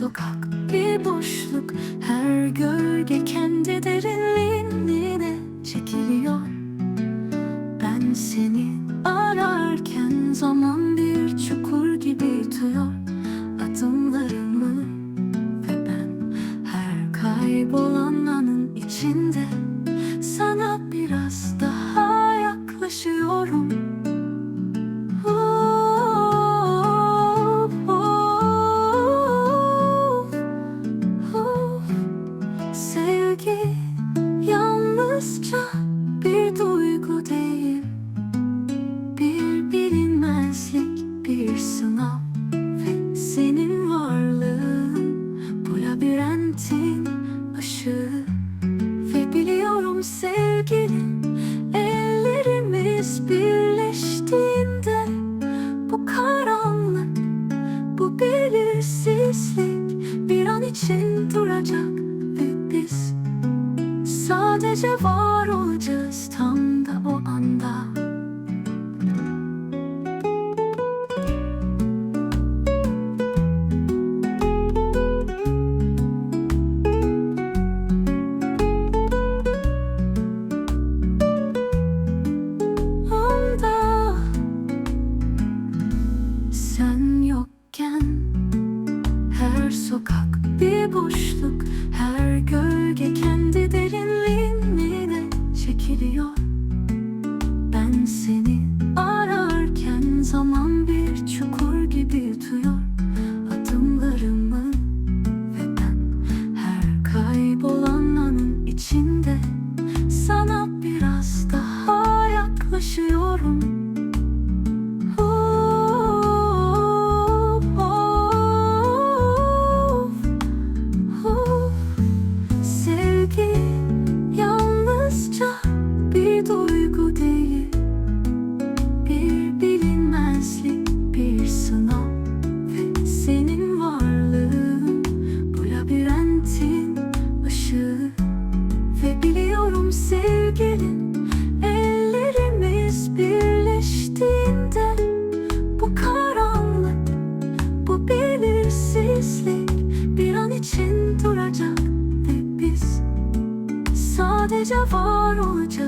sokak bir boşluk. Her gölge kendi derinliğine çekiliyor Ellerimiz birleştiğinde Bu karanlık, bu belirsizlik Bir an için duracak ve Sadece var olacağız tam da o anda sokak bir boşluk sevgilim Ellerimiz birleştiğinde Bu karanlık, bu belirsizlik Bir an için duracak ve biz Sadece var olacağız